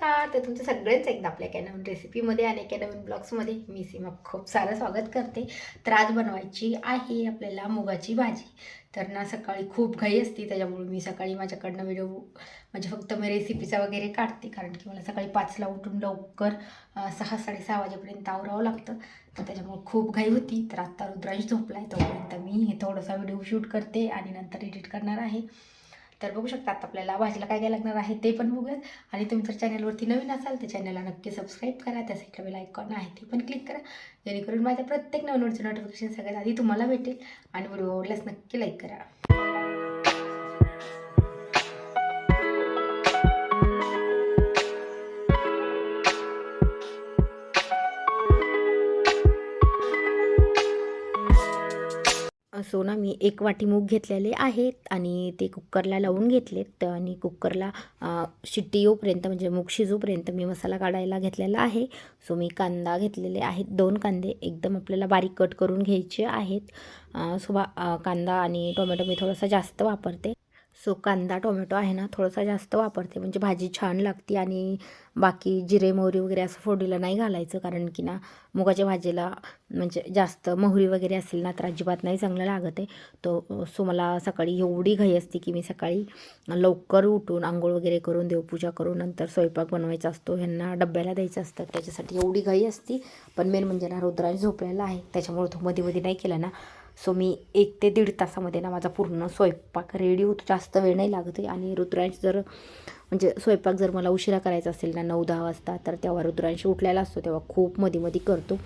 नमस्कार. तर तुमचं सगळ्यांचं एकदा आपल्या एका नवीन रेसिपीमध्ये आणि एका नवीन ब्लॉग्समध्ये मी सीमा खूप सारं स्वागत करते. तर आज बनवायची आहे आपल्याला मुगाची भाजी. तर ना सकाळी खूप घाई असते त्याच्यामुळे मी सकाळी माझ्याकडनं व्हिडिओ म्हणजे फक्त मी रेसिपीचा वगैरे काढते. कारण की मला सकाळी पाचला उठून लवकर सहा साडेसहा वाजेपर्यंत आवरावं लागतं. तर त्याच्यामुळे खूप घाई होती. तर आत्ता रुद्रांश झोपला आहे तोपर्यंत मी हे थोडासा व्हिडिओ शूट करते आणि नंतर एडिट करणार आहे. तर बघू शकता आता आपल्याला भाजीला काय काय लागणार आहे ते पण बघूयात. आणि तुम्ही जर चॅनलवरती नवीन असाल तर चॅनलला नक्की सबस्क्राईब करा. त्या साईडला बेल आयकॉन आहे ते पण क्लिक करा. जेणेकरून माझ्या प्रत्येक नवीन नोटिफिकेशन सगळ्यात आधी तुम्हाला भेटेल. आणि व्हिडिओ आवडल्यास नक्की लाईक करा. सो ना मी एक वाटी मूग घेतलेले आहेत आणि ते कुकरला लावून घेतलेत. आणि कुकरला शिट्टी येऊपर्यंत म्हणजे मूग शिजूपर्यंत मी मसाला काढायला घेतलेला आहे. सो मी कांदा घेतलेले आहेत दोन कांदे. एकदम आपल्याला बारीक कट करून घ्यायचे आहेत. सो बा कांदा आणि टोमॅटो मी थोडासा जास्त वापरते. सो कांदा टोमॅटो आहे ना थोडासा जास्त वापरते. म्हणजे भाजी छान लागते आणि बाकी जिरे मोहरी वगैरे असं फोडीला नाही घालायचं. कारण की ना मुगाच्या भाजीला म्हणजे जास्त मोहरी वगैरे असेल ना तर अजिबात नाही चांगलं लागत आहे. तो सो मला सकाळी एवढी घाई असते की मी सकाळी लवकर उठून आंघोळ वगैरे करून देवपूजा करून नंतर स्वयंपाक बनवायचा असतो. ह्यांना डब्याला द्यायचं असतं. त्याच्यासाठी एवढी घाई असती. पण मेन म्हणजे ना रुद्राज झोपलेला आहे. त्याच्यामुळे तो मध्ये मध्ये नाही केला ना. सो मी एक ते दीड तासामध्ये ना माझा पूर्ण स्वयंपाक रेडी होतो. जास्त वेळ नाही लागत आहे. आणि रुद्रांश जर म्हणजे स्वयंपाक जर मला उशिरा करायचा असेल ना नऊ दहा वाजता तर तेव्हा रुद्रांश उठलेला असतो. तेव्हा खूप मध्ये मध्ये करतो.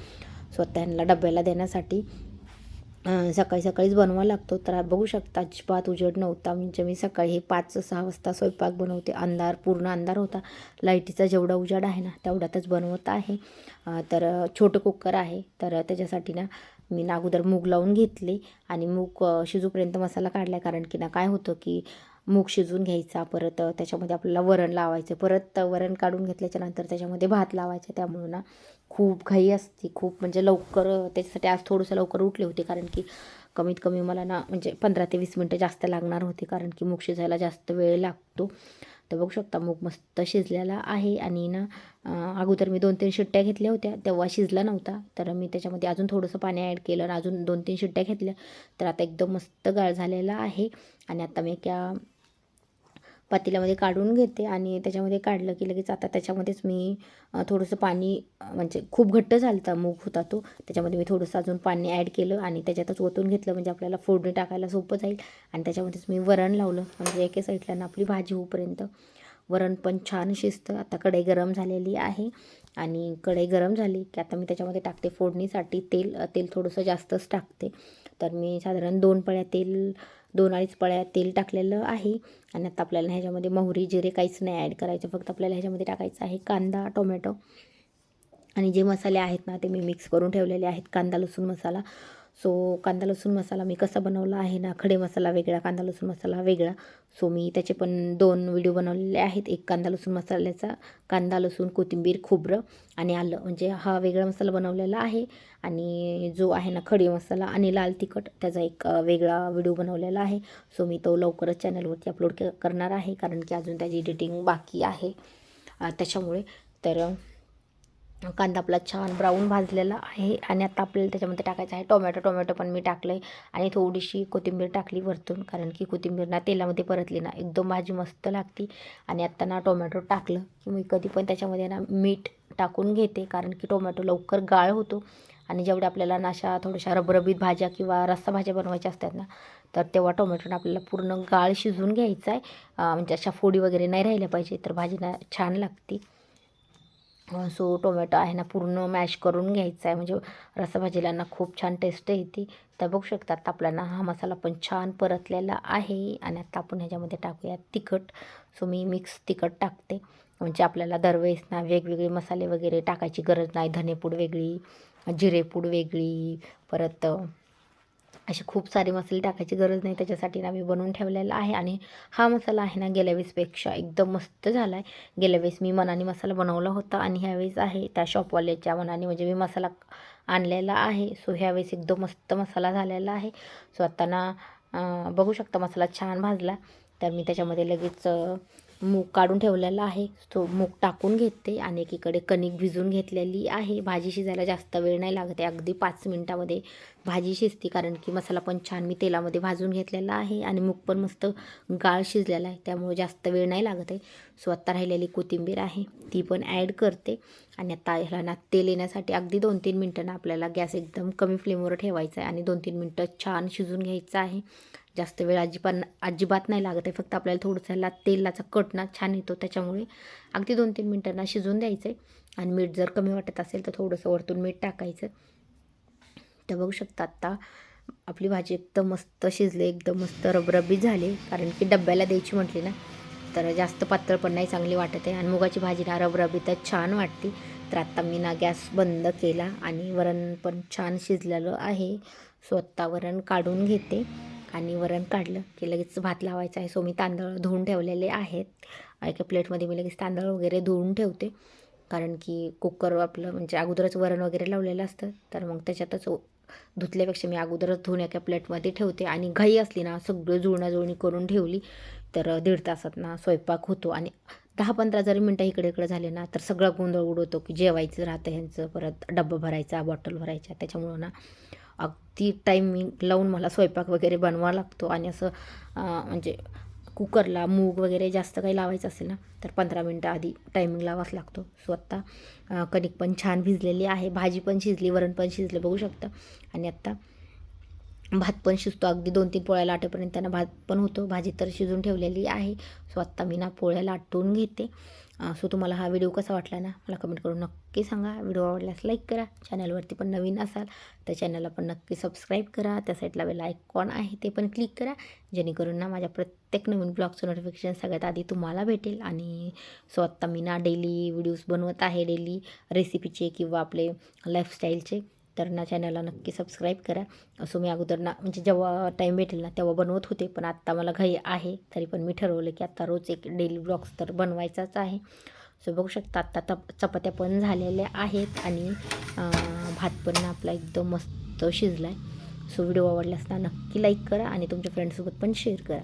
सो त्यांना डब्याला देण्यासाठी सकाळी सकाळीच बनवावा लागतो. तर बघू शकता अजिबात उजेड नव्हता. म्हणजे मी सकाळी हे पाच सहा वाजता स्वयंपाक बनवते. अंधार पूर्ण अंधार होता. लाईटीचा जेवढा उजेड आहे ना तेवढ्यातच बनवत आहे. तर छोटं कुकर आहे. तर त्याच्यासाठी ना मी ना अगोदर मूग लावून घेतले. आणि मूग शिजूपर्यंत मसाला काढला कारण की ना काय होतं की मूग शिजून घ्यायचा परत त्याच्यामध्ये आपल्याला वरण लावायचं. परत वरण काढून घेतल्याच्यानंतर त्याच्यामध्ये भात लावायचा. त्यामुळं ना खूप घाई असते. खूप म्हणजे लवकर त्याच्यासाठी आज थोडंसं लवकर उठले होते. कारण की कमीत कमी मला ना म्हणजे पंधरा ते वीस मिनटं जास्त लागणार होते. कारण की मूग शिजायला जास्त वेळ लागतो. तर बघू शकता मूग मस्त शिजलेला आहे. आणि ना अगोदर मी दोन तीन शिट्ट्या घेतल्या होत्या. तेव्हा शिजला नव्हता. तर मी त्याच्यामध्ये अजून थोडंसं पाणी ॲड केलं आणि अजून दोन तीन शिट्ट्या घेतल्या. तर आता एकदम मस्त गाळ झालेला आहे. आणि आता मी एका पातेल्यामध्ये काढून घेते आणि त्याच्यामध्ये काढलं की लगेच आता त्याच्यामध्येच मी थोडंसं पाणी म्हणजे खूप घट्ट झालता मूग होता तो त्याच्यामध्ये मी थोडंसं अजून पाणी ॲड केलं आणि त्याच्यातच ओतून घेतलं म्हणजे आपल्याला फोडणी टाकायला सोपं जाईल. आणि त्याच्यामध्येच मी वरण लावलं म्हणजे एके साईडला ना आपली भाजी होऊपर्यंत. वरण पण छान शिजतं. आता कढई गरम झालेली आहे आणि कढई गरम झाली की आता मी त्याच्यामध्ये टाकते फोडणीसाठी तेल. तेल थोडंसं जास्तच टाकते. तर मी साधारण दोन पळ्या तेल दोन अडीच पळ्या तेल टाकलेलं आहे. आणि आता आपल्याला ह्याच्यामध्ये मोहरी जिरे काहीच नाही ॲड करायचं. फक्त आपल्याला ह्याच्यामध्ये टाकायचं आहे कांदा टोमॅटो. आणि जे मसाले आहेत ना ते मी मिक्स करून ठेवलेले आहेत. कांदा लसूण मसाला. सो कांदा लसूण मसाला मी कसा बनवला आहे ना खडे मसाला वेगळा कांदा लसूण मसाला वेगळा. सो मी त्याचे पण दोन व्हिडिओ बनवलेले आहेत. एक कांदा लसूण मसाल्याचा कांदा लसूण कोथिंबीर खोबरं आणि आलं. म्हणजे हा वेगळा मसाला बनवलेला आहे. आणि जो आहे ना खडे मसाला आणि लाल तिखट त्याचा एक वेगळा व्हिडिओ बनवलेला आहे. सो मी तो लवकरच चॅनलवरती अपलोड करणार आहे. कारण की अजून त्याची एडिटिंग बाकी आहे. त्याच्यामुळे तर कांदा आपला छान ब्राऊन भाजलेला आहे आणि आता आपल्याला त्याच्यामध्ये टाकायचं आहे टोमॅटो टोमॅटो पण मी टाकलं आहे आणि थोडीशी कोथिंबीर टाकली वरतून कारण की कोथिंबीर ना तेलामध्ये परतली ना एकदम भाजी मस्त लागते. आणि आत्ता ना टोमॅटो टाकलं की मी कधी पण त्याच्यामध्ये ना मीठ टाकून घेते कारण की टोमॅटो लवकर गाळ होतो. आणि जेवढ्या आपल्याला नाशा थोड्याशा रबरबीत भाज्या किंवा रस्सा भाज्या बनवायच्या असतात ना तर तेव्हा टोमॅटोनं आपल्याला पूर्ण गाळ शिजून घ्यायचा आहे. म्हणजे अशा फोडी वगैरे नाही राहिल्या पाहिजे तर भाजी ना छान लागते. सो टोमॅटो आहे ना पूर्ण मॅश करून घ्यायचा आहे. म्हणजे रसाभाजीला ना खूप छान टेस्ट येते. तर बघू शकता आता आपल्याला हा मसाला पण छान परतलेला आहे. आणि आता आपण ह्याच्यामध्ये टाकूया तिखट. सो मी मिक्स तिखट टाकते. म्हणजे आपल्याला दरवेळेस ना वेगवेगळे मसाले वगैरे टाकायची गरज नाही. धनेपूड वेगळी जिरेपूड वेगळी परत असे खूप सारे मसाले टाकायची गरज नाही. त्याच्यासाठी ना मी बनवून ठेवलेला आहे आणि हा मसाला आहे ना गेल्या वेळेसपेक्षा एकदम मस्त झाला आहे गेल्या वेळेस मी मनाने मसाला बनवला होता आणि ह्यावेळेस आहे त्या शॉपवाल्याच्या मनाने म्हणजे मी मसाला आणलेला आहे. सो ह्यावेळेस एकदम मस्त मसाला झालेला आहे. सो आता ना बघू शकता मसाला छान भाजला. तर मी त्याच्यामध्ये लगेच मूग काढून ठेवलेला आहे. तो मूग टाकून घेते आणि एकीकडे कणिक भिजून घेतलेली आहे. भाजी शिजायला जास्त वेळ नाही लागत आहे. अगदी पाच मिनटामध्ये भाजी शिजते कारण की मसाला पण छान मी तेलामध्ये भाजून घेतलेला आहे आणि मूग पण मस्त गाळ शिजलेला आहे. त्यामुळे जास्त वेळ नाही लागत आहे. सो आत्ता राहिलेली कोथिंबीर आहे. ती पण ॲड करते. आणि आता ह्याला ना तेल येण्यासाठी अगदी दोन तीन मिनटं आपल्याला गॅस एकदम कमी फ्लेमवर ठेवायचा आहे आणि दोन तीन मिनटं छान शिजून घ्यायचं आहे. जास्त वेळ अजिबात अजिबात नाही लागत आहे. फक्त आपल्याला थोडंसं ला तेलाचा कट ना छान येतो. त्याच्यामुळे अगदी दोन तीन मिनटांना शिजून द्यायचं आहे. आणि मीठ जर कमी वाटत असेल तर थोडंसं वरतून मीठ टाकायचं. तर बघू शकता आत्ता आपली भाजी एकदम मस्त शिजली एकदम मस्त रबरबी झाली. कारण की डब्याला द्यायची म्हटली ना तर जास्त पातळ पण नाही चांगली वाटत आहे. आणि मुगाची भाजी ना रबरबी तर छान वाटते. तर आत्ता मी ना गॅस बंद केला आणि वरण पण छान शिजलेलं आहे. सो आत्ता वरण काढून घेते. आणि वरण काढलं की लगेच भात लावायचा आहे. सो मी तांदूळ धुवून ठेवलेले आहेत. एका प्लेटमध्ये मी लगेच तांदूळ वगैरे धुवून ठेवते. कारण की कुकर आपलं म्हणजे अगोदरच वरण वगैरे लावलेलं असतं. तर मग त्याच्यातच धुतल्यापेक्षा मी अगोदरच धुवून एका प्लेटमध्ये ठेवते. आणि घाई असली ना सगळं जुळणाजुळणी करून ठेवली तर दीड तासात ना स्वयंपाक होतो. आणि दहा पंधरा जरी मिनटं इकडे इकडे झाले ना तर सगळा गोंधळ उडवतो की जेवायचं राहतं ह्यांचं परत डब्बा भरायचा बॉटल भरायचा त्याच्यामुळं ना अगदी टायमिंग लावून मला स्वयंपाक वगैरे बनवावा लागतो. आणि असं म्हणजे कुकरला मूग वगैरे जास्त काही लावायचं असेल ना तर पंधरा मिनटं आधी टायमिंग लावाच लागतो. सो आत्ता कणिक पण छान भिजलेली आहे. भाजी पण शिजली वरण पण शिजलं बघू शकता. आणि आत्ता भात पण शिजतो. अगदी दोन तीन पोळ्या लाटेपर्यंत त्यांना भात पण होतो. भाजी तर शिजून ठेवलेली आहे. सो आत्ता मी ना पोळ्या लाटून घेते. सो तुम्हाला हा व्हिडिओ कसा वाटला ना मला कमेंट करून नक्की सांगा. व्हिडिओ आवडल्यास लाईक करा. चॅनलवरती पण नवीन असाल तर चॅनलला पण नक्की सबस्क्राईब करा. त्या साईडला वेळ आयकॉन आहे ते पण क्लिक करा. जेणेकरून ना माझ्या प्रत्येक नवीन ब्लॉगचं नोटिफिकेशन सगळ्यात आधी तुम्हाला भेटेल. आणि सो आत्ता मी ना डेली व्हिडिओज बनवत आहे डेली रेसिपीचे किंवा आपले लाईफस्टाईलचे तर ना चॅनलला नक्की सबस्क्राईब करा. असं मी अगोदर ना म्हणजे जेव्हा टाईम भेटेल ना तेव्हा बनवत होते. पण आत्ता मला घाई आहे. तरी पण मी ठरवलं की आत्ता रोज एक डेली ब्लॉग्स तर बनवायचाच आहे. सो बघू शकता आत्ता तप चपात्या पण झालेल्या आहेत. आणि भात पण आपला एकदम मस्त शिजला आहे सो व्हिडिओ आवडल्यास ना नक्की लाईक करा आणि तुमच्या फ्रेंडसोबत पण शेअर करा.